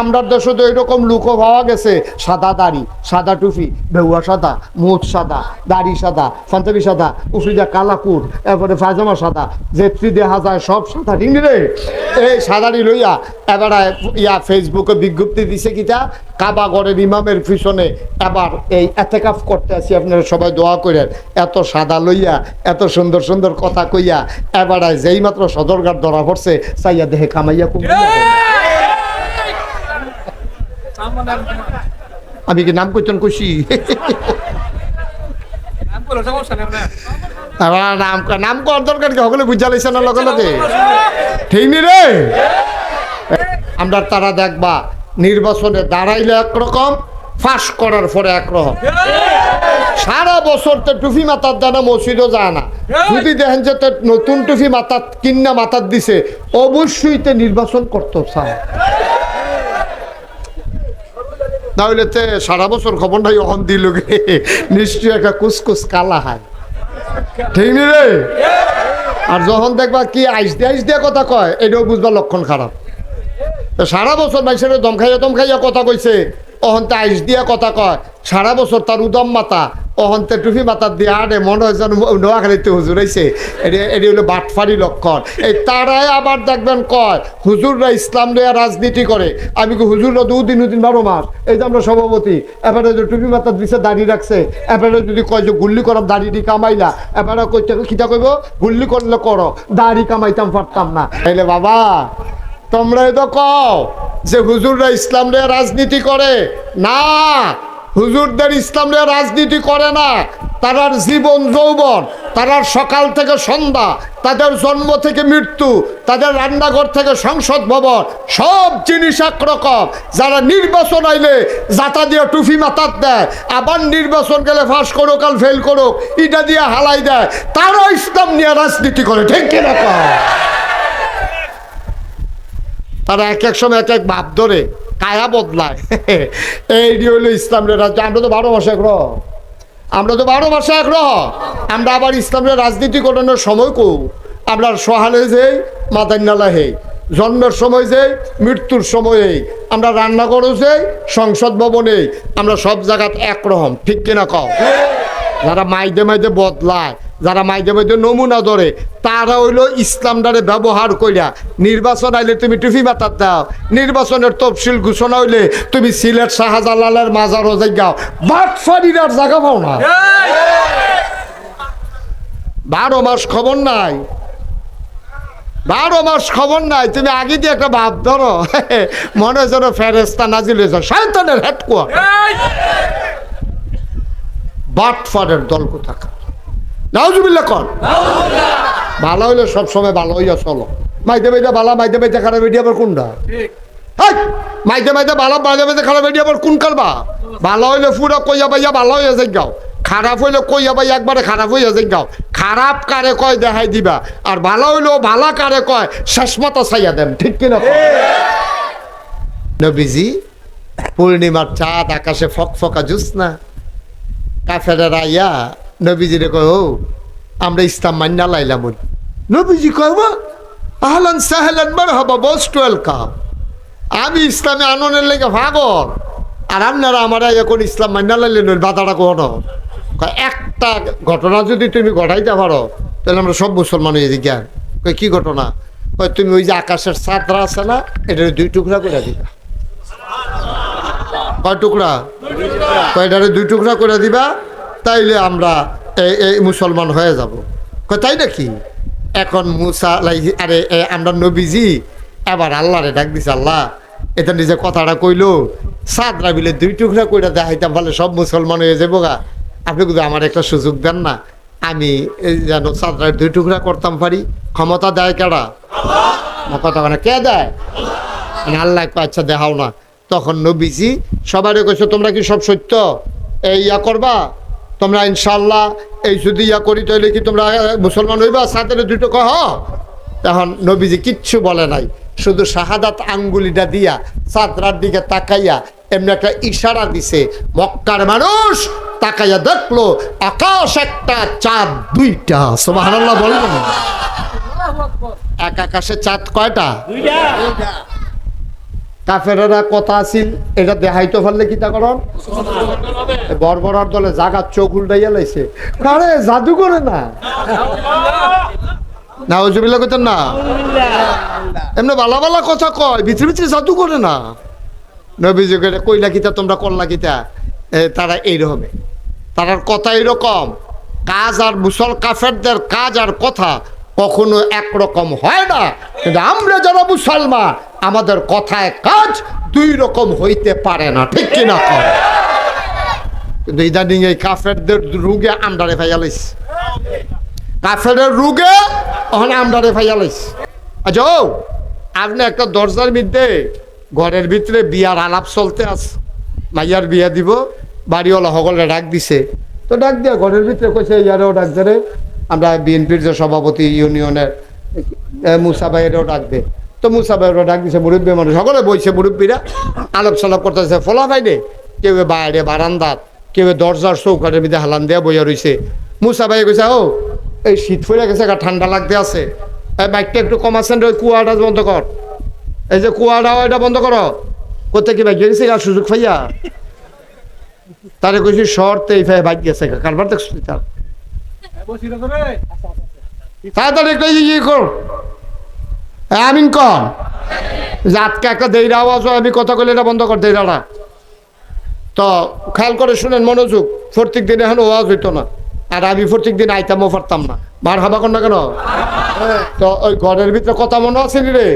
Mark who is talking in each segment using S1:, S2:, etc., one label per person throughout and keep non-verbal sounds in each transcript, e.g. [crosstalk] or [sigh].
S1: আমরা দেশে তো এরকম লুকো পাওয়া গেছে। সাদা দাড়ি, সাদা টুপি বেহুয়া সাদা মুখ সাদা, দাড়ি সাদা, পাঞ্জাবি সাদা উফিদা কালা কুট, এরপরে পায়জামা সাদা, জেত্রী দেখা যায় সব সাদা, ঠিক রে? এই সাদারি লইয়া এবারে ইয়া ফেসবুকে বিজ্ঞপ্তি দিছে কিটা? কাবা গড়ের ইমামের পিছনে এবার এই এতেকাফ করতে আসি, আপনারা সবাই দোয়া করেন। এত সাদা লইয়া, এত সুন্দর সুন্দর কথা কইয়া, এবারে যেই মাত্র সদরঘাট ধরা পড়ছে, চাইয়া দেহে কামাইয়া কুমিয়া আমি কি নাম করছেন খুশি? নাম নাম কর দরকার কি? সকলে বুঝা লাইছে না লগে লগে? ঠিক নি রে? আমরা তারা দেখবা নির্বাচনে দাঁড়াইলে একরকম ফাঁস করার পরে একরকম। সারা বছর তো টুফি মাথার জানা মসজিদও যায় না। যদি দেখেন যে নতুন টুফি মাথার কিন্না মাথার দিছে অবশ্যই তো নির্বাচন করতে চায়। তাহলে তে সারা বছর খবর নাই অহন দিল নিশ্চয় একটা কুসকুস কালা হয় ঠিক নি রে? আর যখন দেখবা কি আইস দিয়ে আইস দিয়ে কথা কয়, এটাও বুঝবা লক্ষণ খারাপ। তো সারা বছর মানুষের দম খাইয়া দম খাইয়া কথা কইছে অহন্তে আইস দিয়া কথা কয়, সারা বছর তার উদম মাতা অহন্তে টুফি মাতা দিয়া আরে মনে হয় যেন নোয়াখালীতে হুজুর আইছে। এটি হলো বাটফারি লক্ষণ। এই তারাই আবার দেখবেন কয়, হুজুররা ইসলাম দেয়া রাজনীতি করে। আমি কি হুজুররা দুদিন দুদিন বারো মাস। এই যে আমরা সভাপতি, এবারে যে টুপি মাথা দিছে দাঁড়িয়ে রাখছে, এবারে যদি কয় যে গুল্লি করম দাড়ি কামাইলা, এবারে কইতে কিতা কইব? গুল্লি করলে করো, দাড়ি কামাইতাম পারতাম না। তাইলে বাবা, তোমরাই তো কও যে হুজুররা ইসলাম নিয়ে রাজনীতি করে। না হুজুরদের ইসলাম নিয়ে রাজনীতি করে না তারার জীবন যৌবন, তারার সকাল থেকে সন্ধ্যা, তাদের জন্ম থেকে মৃত্যু, তাদের রান্নাঘর থেকে সংসদ ভবন, সব জিনিস একরকম যারা নির্বাচন আইলে জাতা দিয়ে টুফি মাতার দেয়, আবার নির্বাচন গেলে ফাঁস করুক আর ফেল করুক, ইটা দিয়ে হালাই দেয়, তারা ইসলাম নিয়ে রাজনীতি করে, ঠিক কিনা? তারা এক এক সময় এক এক ভাব ধরে কায়া বদলায়। [laughs] এই হলো ইসলামের রাজ্য। আমরা তো বারো মাসে গ্রহ আমরা তো বারো মাসে গ্রহ আমরা আবার ইসলামের রাজনীতি করানোর সময় কো আমরা সহালে যে মাদার নালা হেই। জন্মের সময় যে মৃত্যুর সময়ে আমরা রান্নাঘরও যাই, সংসদ ভবনে আমরা সব জায়গাত একরকম ঠিক কিনা কও? যারা মাইদে মাইদে বদলায়। যারা মাইদে মাইদে নমুনা ধরে তারা হইল ইসলামটারে ব্যবহার কইরা নির্বাচন আইলে তুমি টুফি মাতার দাও নির্বাচনের তফসিল ঘোষণা হইলে তুমি সিলেট শাহজালালের মাজার হয়ে যাও বাটফারিরার জায়গা পাও না। বারো মাস খবর নাই। বারো মাস খবর নাই তুমি আগে দিয়ে একটা ভাব ধরো। [laughs] মনে যেন ফেরেস্তা নাজিল হয়েছে শয়তানের হেডকোয়ার্টার বাটফারের দল কোথাকার? নাউজুবিল্লা কর। ভালো হইলে সবসময় ভালো হইয়া চলো। মাইতে মাইতে বালা, মাইতে মাইতে খারাপ এটি আবার কোনটা! মাইতে মাইতে বালা, মাইতে মাইতে খারাপ এটি আবার কোন কালবা? ভালো হইলে পুরো কইয়া পাইয়া ভালো হইয়া যাই গাও খারাপ হইলে কইয়া পাইয়া একবারে খারাপ হইয়া যাই গাও খারাপ কারে কয় দেখাই দিবা। আর ভালো হইলেও ভালা কারে কয়, শেষ মতো চাইয়া দেন। ঠিক কিনা? নবীজি, পূর্ণিমার চাঁদ আকাশে ফক ফকা জুস না? কাফেরা ইয়া নবীজিরে কয়, ও, আমরা ইসলাম মান্না লাইলাম। নবীজি কয় বা আহলান সাহলান বার হবা মোস্ট ওয়েলকাম আমি ইসলামে আনন্দের লেগে ভাগর আর আপনারা আমার এখন ইসলাম মান্না লাইলেন বাধাটা কোনো? একটা ঘটনা যদি তুমি ঘটাইতে পারো, তাহলে আমরা সব মুসলমান হয়ে যাই জ্ঞান কয়, কি ঘটনা? কয়, তুমি ওই যে আকাশের চাঁদরা আছে না এটা দুই টুকরা করে দিবা। কয়, টুকরা? কয়টারে দুই টুকরা করে দিবা তাইলে আমরা এই এই মুসলমান হয়ে যাব। তাই নাকি? এখন মুসা লাই আরে আমরা নবীজি এবার আল্লাহরে ডাক দিছে আল্লাহ এটা নিজে কথাটা কইলো সাদরা বিলে দুই টুকরা কইরা দেখাইতাম ফলে সব মুসলমান হয়ে যাব গা। আপনি কিন্তু আমার একটা সুযোগ দেন না আমি যেন সাদরার দুই টুকরা করতাম পারি ক্ষমতা দেয় কেডা কথা মানে কে দেয়? মানে আল্লাহ কয়, আচ্ছা দেখাও না। তখন নবীজি সবারই কইছো তোমরা কি সব সত্য? এই ইয়া করবা? তোমরা ইনশাল্লাহ এই যদি ইয়া করি তাহলে কি তোমরা মুসলমান হইবা? সাথে দুটো কহ এখন নবীজি কিচ্ছু বলে নাই। শুধু শাহাদাত আঙ্গুলিটা দিয়া চাঁদরার দিকে তাকাইয়া এমনি একটা ইশারা দিছে। মক্কার মানুষ তাকাইয়া দেখল আকাশ একটা চাঁদ দুইটা। সুবহানাল্লাহ বলবেন এক আকাশে চাঁদ কয়টা? কাফেরেরা কথা আছিল, এটা দেখাইতে পারলে কি তা করন বর্বরার দলে জাগার চোখ উল্টাইয়া লাইছে। আরে জাদু করে না? না ওজুবিল্লা কইতেন না? এমনি বালা বালা কথা কয় ভিতরে ভিতরে জাদু করে না। নবীজি কইলে কিতা, তোমরা করলা কিতা? তারা এইরকমই তারার কথা এইরকম কাজ আর মুসল কাফেরদের কাজ আর কথা কখনো একরকম হয় না। কিন্তু আমরা যারা মুসলমান, আমাদের কথায় কাজ দুই রকম হইতে পারে না, ঠিক কিনা কর কিন্তু ইদানিং এই কাফেরদের রুগে আমদারে ফাইয়ালাইছে কাফেরের রুগে ওখানে আমদারে ফাইয়ালাইছে আচ্ছা ও, আপনি একটা দরজার মধ্যে ঘরের ভিতরে বিয়ার আলাপ চলতে আছে। মাইয়ার বিয়া দিব, বাড়িওয়ালা সকলে ডাক দিছে। তো ডাক দিয়া ঘরের ভিতরে কইছে ইয়ারেও ডাক ধরে আমরা বিএনপির যে সভাপতি ইউনিয়নের এ, মুসা ভাইয়েরও ডাক দে তো মুসা ভাইয়েরও ডাক দিছে মুরব্বী মানুষ সকলে বইছে মুরব্বীরা আলাপ সালাপ করতেছে ফলা ভাইনে কেউ বাইরে বারান্দাত কেউ দরজার চৌকাটের মধ্যে হালান দেয়া বইয়া রইছে। মুসা ভাই কইছে ও এই শীত পড়ে গেছে গা ঠান্ডা লাগতে আছে। এই বাইকটা একটু কমাচ্ছেন ওই কুয়াটা বন্ধ কর। এই যে কুয়াটা এটা বন্ধ করো। কোথায় কি বাইক গেছে? সুযোগ পাইয়া? তারে কইছি শর্ট এই ফাই বাইক গেছে কারবার দেখছি তার? তাড়াতাড়ি একটা ইয়ে কর। আমিন কর জাতকে একটা দেইরা আওয়াজ হয়, আমি কথা কইলে এটা বন্ধ কর দেইরাটা। তো, খেয়াল করে শুনেন, মনোযোগ। প্রত্যেক দিন এখন ওয়াজ হইতো না। আর আমি প্রত্যেক দিন আইতামও পারতাম না। মার হাবা কর না কেন? তো, ওই ঘরের ভিতরে কথা মনে আছে রে?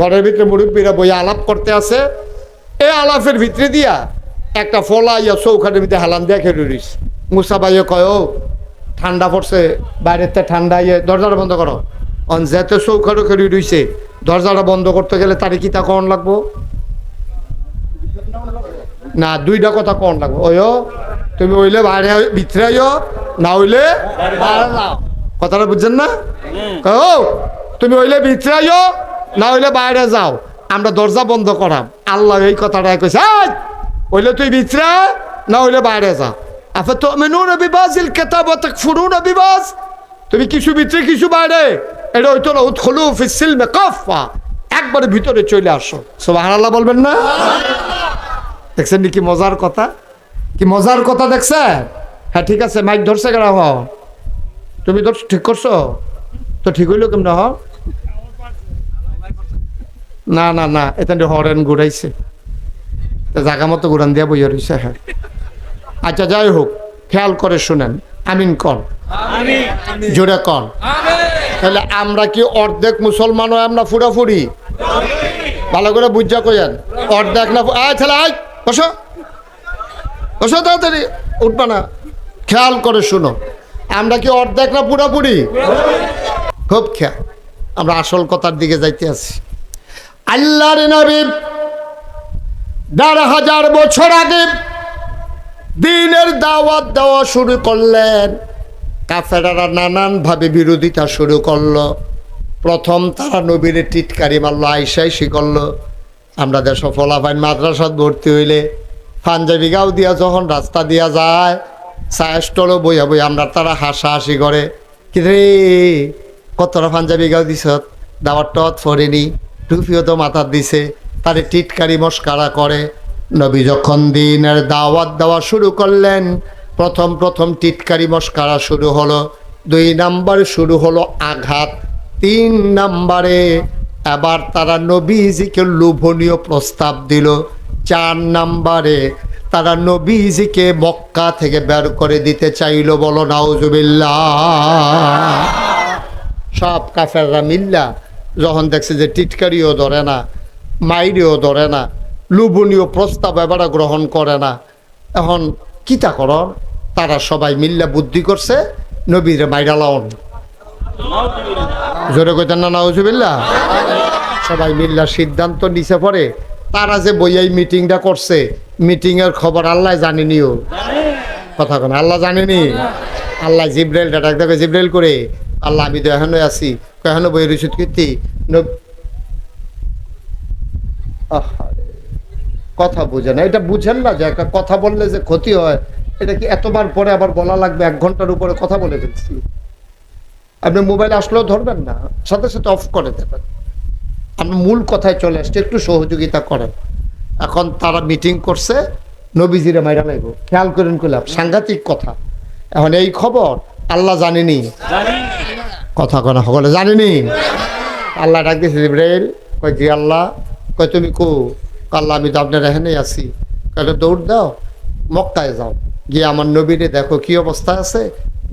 S1: ঘরের ভিতরে মুরব্বীরা বই আলাপ করতে আছে। এই আলাপের ভিতরে দিয়া একটা ফলা ইয়া চৌখাটের ভিতরে হালান দিয়া খেলে রইস মুসা ভাইয়ে কয় ঠান্ডা পড়ছে বাইরেতে ঠান্ডা ইয়ে দরজাটা বন্ধ করো। অন যেতে চৌখাটো খেলে রইছে দরজাটা বন্ধ করতে গেলে তারে কি তা কখন লাগবো? না দুইটা কথা কন লাগবো। ওই তুমি হইলে বাইরে ভিতরে আইও না হইলে বাইরে যাও। কথাটা বুঝছেন না? ও তুমি হইলে ভিতরে আইও না হইলে বাইরে যাও। আমরা দরজা বন্ধ করাম। আল্লাহ এই কথাটা কইছে "এই, হইলে তুই ভিতরে না হইলে বাইরে যা। তো তুমি কিছু ভিতরে কিছু বাইরে এটা হইতো না উৎখলু ফিসিল মে কফা একবারে ভিতরে চলে আসো সুবহানাল্লাহ বলবেন না দেখছেন নি কি মজার কথা? কি মজার কথা দেখছে হ্যাঁ ঠিক আছে, মাইক ধরছে কেন হ তুমি ধর ঠিক করছ? তো ঠিক হইল কেমন হ না না না এখানে হরেন ঘুরাইছে। তো জাগা মতো ঘুরান দিয়া বইয়া রইছে হ্যাঁ। আচ্ছা যাই হোক খেয়াল করে শুনেন। আমিন কর জোরে কর তাহলে আমরা কি অর্ধেক মুসলমান হয় আমরা ফুরাফুরি ভালো করে বুঝা কইেন অর্ধেক না আয় ছেলে আয় বসো। বসো তাড়াতাড়ি উঠবা না। খেয়াল করে শুনো। আমরা কি অর্ধেক না পুরাপুরি খুব খেয়াল। আমরা আসল কথার দিকে যাইতে আছি। আল্লাহ আল্লাহর নবী দেড় হাজার বছর আগে দিনের দাওয়াত দেওয়া শুরু করলেন। কাফেরারা নানানভাবে বিরোধিতা শুরু করল। প্রথম তারা নবীরে টিটকারি মারলো আইসাই শিখরলো আমরা দেশ ফলাফাইন মাদ্রাসাত ভর্তি হইলে পাঞ্জাবি গাও দিয়া যখন রাস্তা দিয়া যায় চায় স্টলও বইয়া বই আমরা তারা হাসাহাসি করে, কিরে, কতটা পাঞ্জাবি গাও দিছ? দাওয়ার টত ফরেনি টুপিও তো মাথার দিছে। তারে টিটকারি মস্কারা করে। নবী যখন দিনের দাওয়াত দেওয়া শুরু করলেন, প্রথম প্রথম টিটকারি মস্কারা শুরু হলো, দুই নাম্বার শুরু হলো আঘাত, তিন নাম্বারে এবার তারা নবীজিকে লোভনীয় প্রস্তাব দিল, চার নাম্বারে তারা নবীজিকে মক্কা থেকে বের করে দিতে চাইল, বলো নাউজুবিল্লাহ। সব কাফেররা মিল্লা, যখন দেখছে যে টিটকারিও ধরে না, মাইরিও ধরে না লোভনীয় প্রস্তাব এবারে গ্রহণ করে না। এখন কিতা কর তারা সবাই মিল্লা বুদ্ধি করছে, নবীর মাইরা লাউন। জোরে কইতেন না নাউজুবিল্লা সবাই মিল্লা সিদ্ধান্ত নিচে পড়ে তারা যে বইয়াই মিটিংটা করছে, মিটিংয়ের খবর আল্লাহ জানেনিও। কথা কেন, আল্লাহ জানেনি? আল্লাহ জিব্রাইল ডাক দেখে জিব্রাইল করে। আল্লাহ, আমি তো এখনও আছি। এখনও বই রইছি কীর্তি কথা বোঝে না। এটা বুঝেন না যে একটা কথা বললে যে ক্ষতি হয়, এটা কি এতবার পরে আবার বলা লাগবে, এক ঘণ্টার উপরে কথা বলে ফেলছি? আপনি মোবাইল আসলেও ধরবেন না, সাথে সাথে অফ করে দেবেন। আমরা মূল কথায় চলে আসছে, একটু সহযোগিতা করেন। এখন তারা মিটিং করছে, নবীজিরে মাইরা লাগবো খেয়াল করেন করলাম সাংঘাতিক কথা। এখন এই খবর আল্লাহ জানেনি। কথা কেন সকলে জানেনি? আল্লাহ ডাক দিয়েছে জিব্রাইল, কয় জি আল্লাহ, কয় তুমি কো আল্লাহ, আমি আপনার এখানে আছি। দৌড় দাও, মক্কায় যাও। গিয়ে আমার নবীরে দেখো, কি অবস্থা আছে?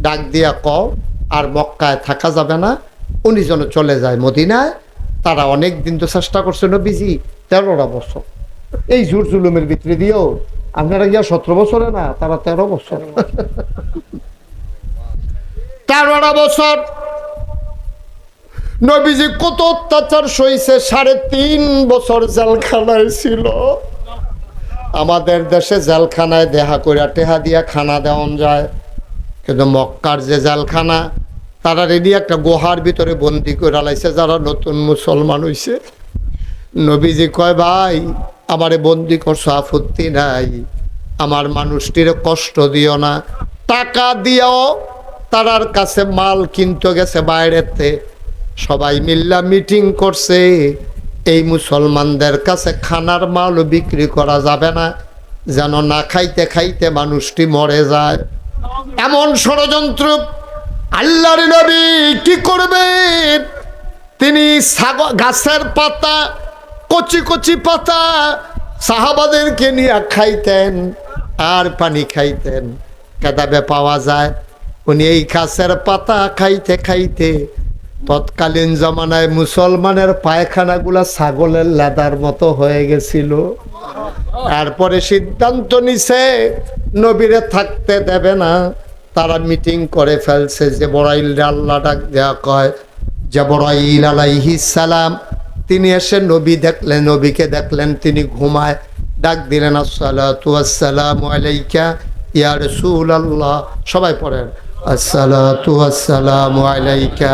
S1: ডাক দিয়া কও, আর মক্কায় থাকা যাবে না। উনি যেন চলে যায় মদিনায়। তারা অনেক দিন তো চেষ্টা করছে নবীজি, তেরোটা বছর। এই জুর জুলুমের ভিতরে দিয়েও আপনারা গিয়া সতেরো বছরে না, তারা তেরো বছর। তেরোটা বছর নবীজি কত অত্যাচার সইছে, সাড়ে তিন বছর জেলখানায় ছিল। আমাদের দেশে জেলখানায় দেহা কইরা টেহা দিয়া খানা দেওয়ান যায়। কিন্তু মক্কার যে জেলখানা, তারা রেডি একটা গুহার ভিতরে বন্দি করে লাইছে, যারা নতুন মুসলমান হইছে। নবীজি কয়, ভাই, আমারে বন্দি করছ, আপত্তি নাই। আমার মানুষটির কষ্ট দিও না। টাকা দিও, তারার কাছে মাল কিনতে গেছে বাইরেতে। সবাই মিল্লা মিটিং করছে। এই মুসলমানদের কাছে খানার মাল বিক্রি করা যাবে না, যেন না খাইতে খাইতে মানুষটি মরে যায়। এমন ষড়যন্ত্র আল্লাহর নবী কি করবেন? তিনি গাছের পাতা, কচি কচি পাতা সাহাবাদেরকে নিয়ে খাইতেন আর পানি খাইতেন। কেদাবে পাওয়া যায়, উনি এই গাছের পাতা খাইতে খাইতে তৎকালীন জমানায় মুসলমানের পায়খানাগুলা ছাগলের লেদার মতো হয়ে গেছিল। তারপরে সিদ্ধান্ত নিছে, নবীরে থাকতে দেবে না। তারা মিটিং করে ফেলছে যে বড়াইল আল্লাহ ডাক দেওয়া কয় যে বড়াইল সালাম, তিনি এসে নবী দেখলেন, নবীকে দেখলেন, তিনি ঘুমায়। ডাক দিলেন আসসালামু আলাইকা, ইয়া রাসূলুল্লাহ। সবাই পড়েন আসসালামু আলাইকা।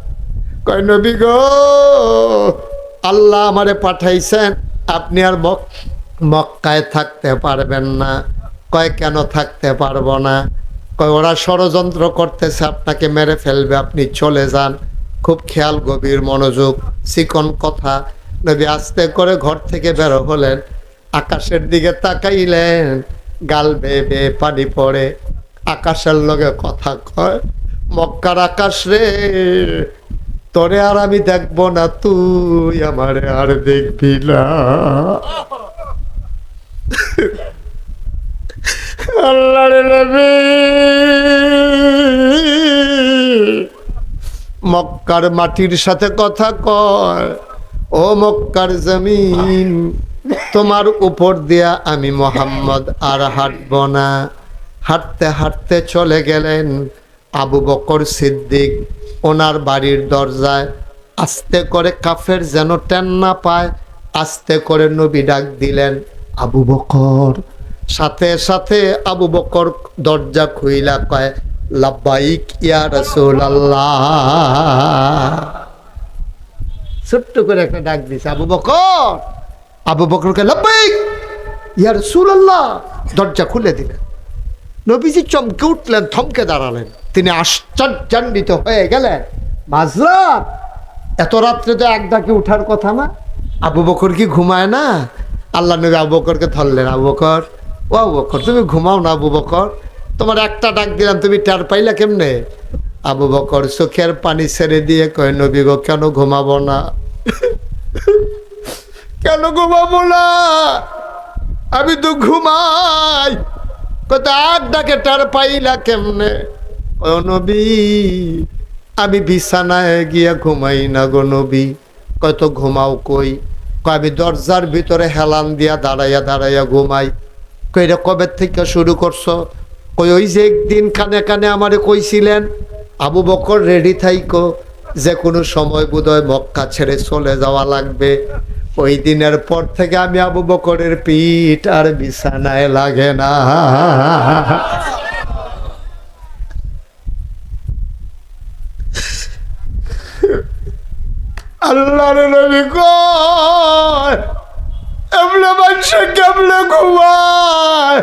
S1: নবী গো, আল্লাহ আমারে পাঠাইছেন, আপনি আর মক, মক্কায় থাকতে পারবেন না। কয়, কেন থাকতে পারব না? কয়, ওরা ষড়যন্ত্র করতেছে, আপনাকে মেরে ফেলবে, আপনি চলে যান। খুব খেয়াল, গভীর মনোযোগ, চিকন কথা। নবী আস্তে করে ঘর থেকে বেরো হলেন, আকাশের দিকে তাকাইলেন, গাল বেয়ে বেয়ে পানি পড়ে। আকাশের লগে কথা কয়, মক্কার আকাশ রে তোরে আর আমি দেখব না, তুই আমারে আর দেখবি না। মক্কার মাটির সাথে কথা কয়, ও মক্কার জমিন, তোমার উপর দিয়া আমি মোহাম্মদ আর হাঁটব না। হাঁটতে হাঁটতে চলে গেলেন আবু বকর সিদ্দিক। ওনার বাড়ির দরজায় আস্তে করে কাফের যেন টেন না পায়, আস্তে করে নবী ডাক দিলেন, আবু বকর। সাথে সাথে আবু বকর দরজা খুইলা কয়, লাব্বাইক ইয়া রাসূলুল্লাহ। ছোট্ট করে একটা ডাক দিছে, আবু বকর। আবু বকরকে লাব্বাইক ইয়া রাসূলুল্লাহ দরজা খুলে দিলেন। নবীজি চমকে উঠলেন, থমকে দাঁড়ালেন। তিনি আশ্চর্যান্বিত হয়ে গেলেন। মাঝরাত, এত রাত্রে তো এক ডাকে উঠার কথা না। আবু বকর কি ঘুমায় না? আল্লাহ নবী আবু বকরকে ধরলেন, আবু বকর, ও আবু বকর, তুমি ঘুমাও না আবু বকর। তোমার একটা ডাক দিলাম, তুমি টার পাইলা কেমনে? আবু বকর চোখের পানি ছেড়ে দিয়ে কয়, নবী গো, কেন ঘুমাবো না? [laughs] কেন ঘুমাবো না? আমি তো ঘুমাই। কত আর ডাকে টার পাইলা কেমনে? নবী, আমি বিছানায় গিয়া ঘুমাই না গো নবী। কত ঘুমাও কই? আমি দরজার ভিতরে হেলান দিয়া দাঁড়াইয়া দাঁড়াইয়া ঘুমাই। কই এটা কবে থেকে শুরু করছ? কই, ওই যে একদিন কানে কানে আমারে কইছিলেন, আবু বকর রেডি থাইকো। যে কোনো সময় বোধহয় মক্কা ছেড়ে চলে যাওয়া লাগবে। ওই দিনের পর থেকে আমি আবু বকরের পিঠ আর বিছানায় লাগে না। আল্লাহর নবী কয় এমনে মানুষ কেমনে ঘুমায়?